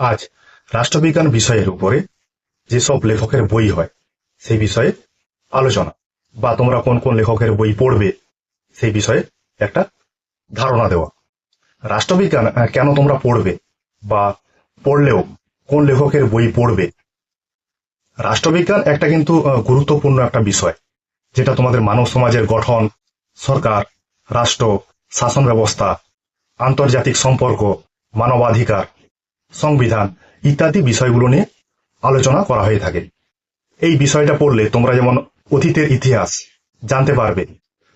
আজ রাষ্ট্রবিজ্ঞান বিষয়ের উপরে যেসব লেখকের বই হয়, সেই বিষয়ে আলোচনা। বা তোমরা কোন কোন লেখকের বই পড়বে, সেই বিষয়ে একটা ধারণা দেওয়া। রাষ্ট্রবিজ্ঞান কেন তোমরা পড়বে বা পড়লেও কোন লেখকের বই পড়বে? রাষ্ট্রবিজ্ঞান একটা কিন্তু গুরুত্বপূর্ণ একটা বিষয়, যেটা তোমাদের মানব সমাজের গঠন, সরকার, রাষ্ট্র, শাসন ব্যবস্থা, আন্তর্জাতিক সম্পর্ক, মানবাধিকার সংবিধান ইত্যাদি বিষয়গুলো নিয়ে আলোচনা করা হয়ে থাকে। এই বিষয়টা পড়লে তোমরা যেমন অতীতের ইতিহাস জানতে পারবে,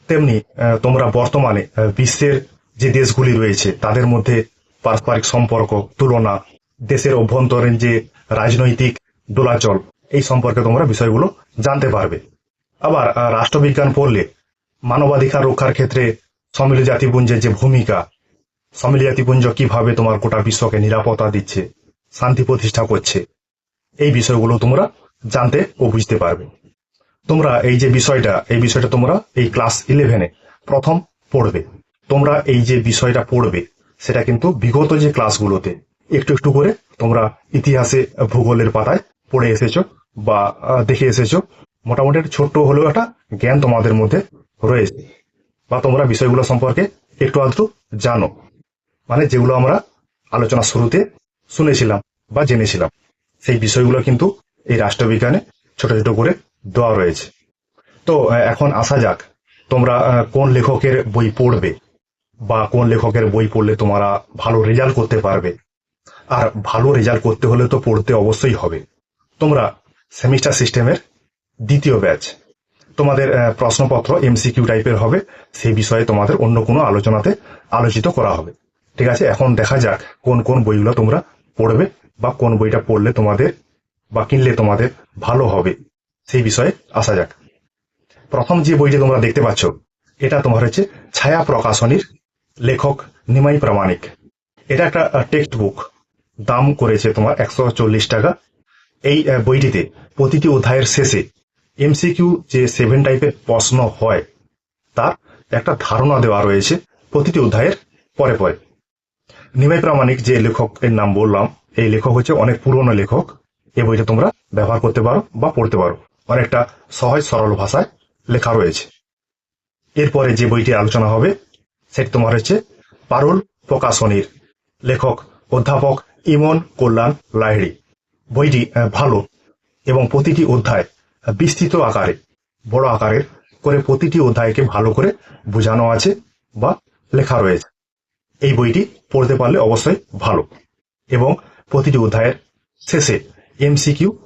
তেমনি তোমরা বর্তমানে বিশ্বের যে দেশগুলি রয়েছে, তাদের মধ্যে পারস্পরিক সম্পর্ক, তুলনা, দেশের অভ্যন্তরীণ যে রাজনৈতিক দোলাচল, এই সম্পর্কে তোমরা বিষয়গুলো জানতে পারবে। আবার রাষ্ট্রবিজ্ঞান পড়লে মানবাধিকার রক্ষার ক্ষেত্রে সমিল জাতিপুঞ্জের যে ভূমিকা সমিল জাতিপুঞ্জ কীভাবে তোমার গোটা বিশ্বকে নিরাপত্তা দিচ্ছে, শান্তি প্রতিষ্ঠা করছে, এই বিষয়গুলো তোমরা জানতে ও বুঝতে পারবে। তোমরা এই যে বিষয়টা, এই বিষয়টা তোমরা এই ক্লাস ইলেভেনে প্রথম পড়বে। তোমরা এই যে বিষয়টা পড়বে, সেটা কিন্তু বিগত যে ক্লাসগুলোতে একটু একটু করে তোমরা ইতিহাসে ভূগোলের পাতায় পড়ে এসেছ বা দেখে এসেছ। মোটামুটি ছোট্ট হলেও একটা জ্ঞান তোমাদের মধ্যে রয়েছে। বা তোমরা বিষয়গুলো সম্পর্কে একটু আধটু জানো। মানে যেগুলো আমরা আলোচনা শুরুতে শুনেছিলাম বা জেনেছিলাম। সেই বিষয়গুলো কিন্তু এই রাষ্ট্রবিজ্ঞানে ছোট ছোট করে দেওয়া রয়েছে। তো এখন আসা যাক, তোমরা কোন লেখকের বই পড়বে বা কোন লেখকের বই পড়লে তোমরা ভালো রেজাল্ট করতে পারবে। আর ভালো রেজাল্ট করতে হলে তো পড়তে অবশ্যই হবে। তোমরা সেমিস্টার সিস্টেমের দ্বিতীয় ব্যাচ, তোমাদের প্রশ্নপত্র এমসিকিউ টাইপের হবে, সেই বিষয়ে তোমাদের অন্য কোনো আলোচনাতে আলোচিত করা হবে। ঠিক আছে? এখন দেখা যাক কোন কোন বইগুলো তোমরা পড়বে বা কোন বইটা পড়লে তোমাদের বা কিনলে তোমাদের ভালো হবে। সেই বিষয়ে আসা যাক। প্রথম যে বইটি তোমরা দেখতে পাচ্ছ, এটা তোমার হচ্ছে ছায়া প্রকাশনীর লেখক নিমাই প্রামাণিক। এটা একটা টেক্সট বুক দাম করেছে তোমার একশো চল্লিশ টাকা। এই বইটিতে প্রতিটি অধ্যায়ের শেষে এমসিকিউ যে সেভেন টাইপের প্রশ্ন হয়, তার একটা ধারণা দেওয়া রয়েছে প্রতিটি অধ্যায়ের পরে পরে। নিমাই প্রামাণিক যে লেখকের নাম বললাম, এই লেখক হচ্ছে অনেক পুরনো লেখক। এই বইটা তোমরা ব্যবহার করতে পারো বা পড়তে পারো। অনেকটা সহজ সরল ভাষায় লেখা রয়েছে। এরপরে যে বইটি আলোচনা হবে, সেটি তোমার হচ্ছে পারুল প্রকাশনীর লেখক অধ্যাপক ইমন কল্যাণ লাহিড়ি। বইটি ভালো এবং প্রতিটি অধ্যায় বিস্তৃত আকারে, বড় আকারের করে প্রতিটি অধ্যায়কে ভালো করে বোঝানো আছে বা লেখা রয়েছে। এই বইটি পড়তে পারলে অবশ্যই ভালো। এবং প্রতিটি অধ্যায়ের শেষে এমসিকিউ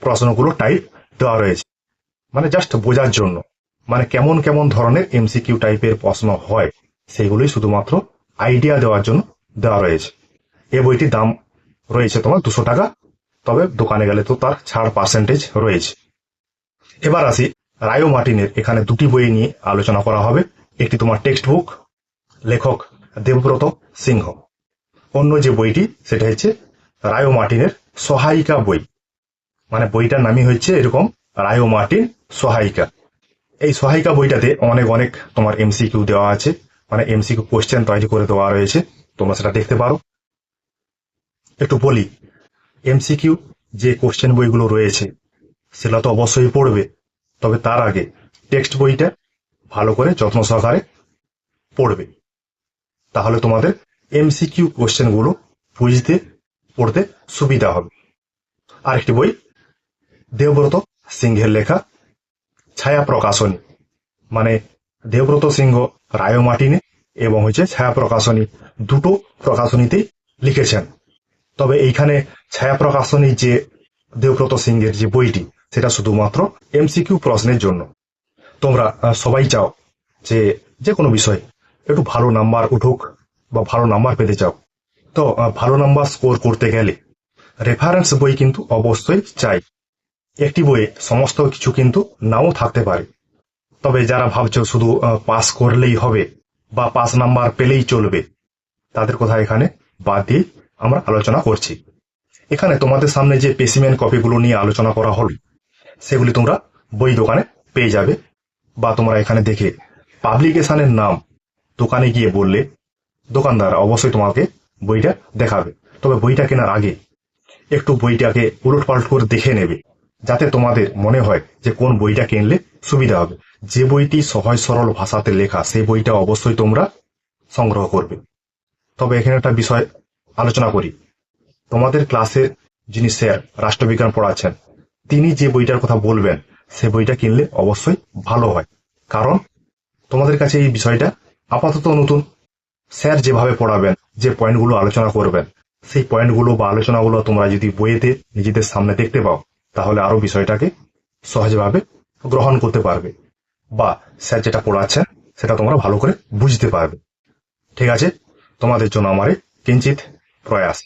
প্রশ্নগুলো টাইপ দেওয়া রয়েছে। মানে জাস্ট বোঝার জন্য। মানে কেমন কেমন ধরনের এমসিকিউ টাইপের প্রশ্ন হয় সেইগুলোই শুধুমাত্র আইডিয়া দেওয়ার জন্য দেওয়া রয়েছে। এই বইটির দাম রয়েছে তোমার দুশো টাকা, তবে দোকানে গেলে তো তার ছাড় পার্সেন্টেজ রয়েছে। এবার আসি রায়ো মার্টিনের এখানে দুটি বই নিয়ে আলোচনা করা হবে। একটি তোমার টেক্সট বুক লেখক দেবব্রত সিংহ। অন্য যে বইটি, সেটা হচ্ছে রায়ো মার্টিনের সহায়িকা বই। মানে বইটার নামই হচ্ছে এরকম রায়ো মার্টিন সহায়িকা। এই সহায়িকা বইটাতে অনেক অনেক তোমার এমসিকিউ দেওয়া আছে। মানে এমসিকিউ কোশ্চেন তৈরি করে দেওয়া রয়েছে। তোমরা সেটা দেখতে পারো। একটু বলি এমসিকিউ যে কোশ্চেন বইগুলো রয়েছে সেটা তো অবশ্যই পড়বে। তবে তার আগে টেক্সট বইটা ভালো করে যত্ন সহকারে পড়বে। তাহলে তোমাদের এমসিকিউ কোশ্চেনগুলো বুঝতে, পড়তে সুবিধা হবে। আরেকটি বই, দেবব্রত সিংহের লেখা, ছায়া প্রকাশনী। মানে দেবব্রত সিংহ রায় মার্টিনে এবং হচ্ছে ছায়া প্রকাশনী দুটো প্রকাশনীতেই লিখেছেন। তবে এইখানে ছায়া প্রকাশনী যে দেবব্রত সিংহের যে বইটি, সেটা শুধুমাত্র এমসিকিউ প্রশ্নের জন্য। তোমরা সবাই চাও যে যে কোনো বিষয় একটু ভালো নাম্বার উঠুক বা ভালো নাম্বার পেতে চাও। তো ভালো নাম্বার স্কোর করতে গেলে রেফারেন্স বই কিন্তু অবশ্যই চাই। একটি বইয়ে সমস্ত কিছু কিন্তু নাও থাকতে পারে। তবে যারা ভাবছ শুধু পাস করলেই হবে বা পাস নাম্বার পেলেই চলবে, তাদের কথা এখানে বাদ দিয়ে আমরা আলোচনা করছি। এখানে তোমাদের সামনে যে পেসিমেন্ট কপিগুলো নিয়ে আলোচনা করা হল, সেগুলি তোমরা বই দোকানে পেয়ে যাবে বা তোমরা এখানে দেখে পাবলিকেশনের নাম দোকানে গিয়ে বললে, দোকানদার, অবশ্যই তোমাকে বইটা দেখাবে। তবে বইটা কেনার আগে একটু বইটাকে উলট পালট করে দেখে নেবে, যাতে তোমাদের মনে হয় যে কোন বইটা কিনলে সুবিধা হবে। যে বইটি সহজ, সরল ভাষাতে লেখা সেই বইটা অবশ্যই তোমরা সংগ্রহ করবে। তবে এখানে একটা বিষয় আলোচনা করি। তোমাদের ক্লাসের যিনি স্যার, রাষ্ট্রবিজ্ঞান পড়াচ্ছেন, তিনি যে বইটার কথা বলবেন, সে বইটা কিনলে অবশ্যই ভালো হয়। কারণ তোমাদের কাছে এই বিষয়টা আপাতত নতুন স্যার যেভাবে পড়াবেন, যে পয়েন্টগুলো আলোচনা করবেন, সেই পয়েন্টগুলো বা আলোচনাগুলো তোমরা যদি বইয়েতে নিজেদের সামনে দেখতে পাও, তাহলে আরও বিষয়টাকে সহজভাবে গ্রহণ করতে পারবে। বা স্যার যেটা পড়াচ্ছেন, সেটা তোমরা ভালো করে বুঝতে পারবে। ঠিক আছে? তোমাদের জন্য আমার কিঞ্চিত প্রয়াস।